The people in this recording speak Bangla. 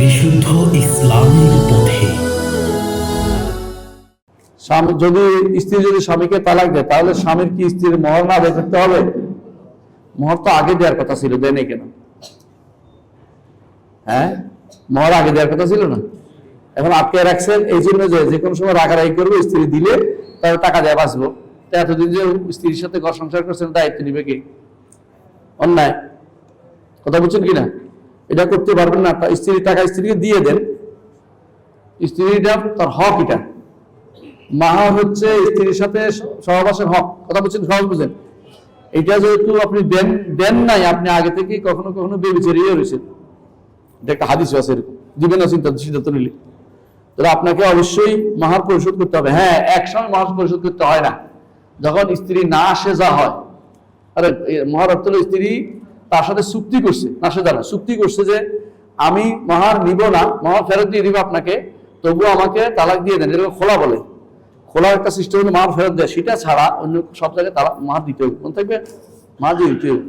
বিশুদ্ধ ইসলামের পথে। যদি স্ত্রী যদি স্বামীকে তালাক দেয়, তাহলে স্বামীর কি স্ত্রীর মহর না আদায় হবে? মহর তো আগে দেওয়ার কথা ছিল, দেয় নাই কেন? হ্যাঁ? মহর আগে দেওয়ার কথা ছিল না? এখন আটকে রাখছেন, এই জন্য যে যে কোনো সময় রাগারাগি করব, স্ত্রী দিলে তাহলে টাকা দেওয়া বাঁচবো। এতদিন যে স্ত্রীর সাথে ঘর সংসার করছেন, দায়িত্ব নিবে কি? অন্যায়। কথা বলছেন কিনা? এটা করতে পারবেন না। স্ত্রীর টাকা স্ত্রীকে দিয়ে দেন। স্ত্রীটা, তার হক এটা। মাহার হচ্ছে স্ত্রীর সাথে সহবাসের হক। কথা বলছেন, সহজ বুঝেন এটা যেহেতু আপনি দেন দেন নাই, আপনি আগে থেকে কখনো কখনো বেবিচারিয়ে রয়েছেন। এটা একটা হাদিস আছে দিবেন না চিন্তা সিদ্ধান্ত নিলে। তাহলে আপনাকে অবশ্যই মাহার পরিশোধ করতে হবে। হ্যাঁ একসঙ্গে মাহার পরিশোধ করতে হয় না। যখন স্ত্রী না আসে যা হয়। আরে, এ মহার অর্থ স্ত্রী তার সাথে চুক্তি করছে, না সে জানা। চুক্তি করছে যে আমি মহার নিব না, মহার ফেরত দিয়ে দিব আপনাকে, তবুও আমাকে তালাক দিয়ে দেন। এরকম খোলা বলে। খোলা একটা সিস্টেম মহার ফেরত দেয়। সেটা ছাড়া অন্য সব জায়গায় তালাক, মহার দিতে হবে। কোন থাকবে মহার দিয়ে দিতে হবে।